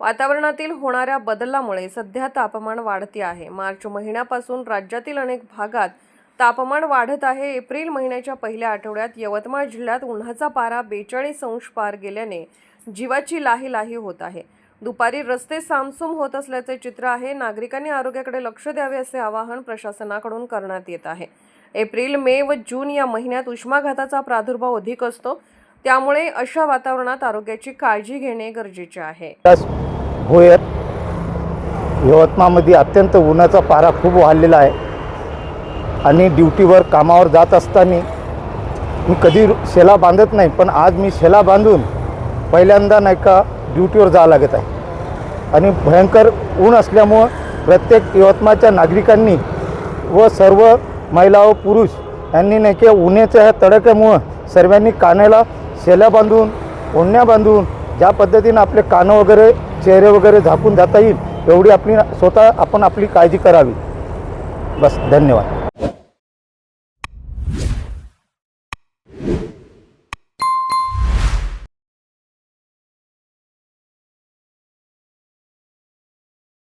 वातावरणातील होणाऱ्या बदलामुळे सध्या तापमान वाढते आहे. मार्च महिन्यापासून राज्यातील अनेक भागात तापमान वाढत आहे. एप्रिल महिन्याच्या पहिल्या आठवड्यात यवतमाळ जिल्ह्यात उन्हाचा पारा बेचाळीस अंश पार गेल्याने जीवाची लाही लाही होत आहे. दुपारी रस्ते सामसूम होत असल्याचे चित्र आहे. नागरिकांनी आरोग्याकडे लक्ष द्यावे असे आवाहन प्रशासनाकडून करण्यात येत आहे. एप्रिल मे व जून या महिन्यात उष्माघाताचा प्रादुर्भाव अधिक असतो. त्यामुळे अशा वातावरणात आरोग्याची काळजी घेणे गरजेचे आहे. भोयर यवतमाळमध्ये अत्यंत उन्हाचा पारा खूप वाढलेला आहे. आणि ड्युटीवर कामावर जात असताना मी कधी शेला बांधत नाही पण आज मी शेला बांधून पहिल्यांदा नाही का ड्युटीवर जावं लागत आहे. आणि भयंकर ऊन असल्यामुळं प्रत्येक यवतमाळच्या नागरिकांनी व सर्व महिला व पुरुष यांनी नाही का उन्हाच्या ह्या तडक्यामुळं सर्वांनी कानाला शेल्या बांधून ओढण्या बांधून ज्या पद्धतीनं आपले कानं वगैरे चेहरे वगैरे झाकून जाता येईल एवढी आपली स्वतः आपण आपली काळजी करावी. बस धन्यवाद.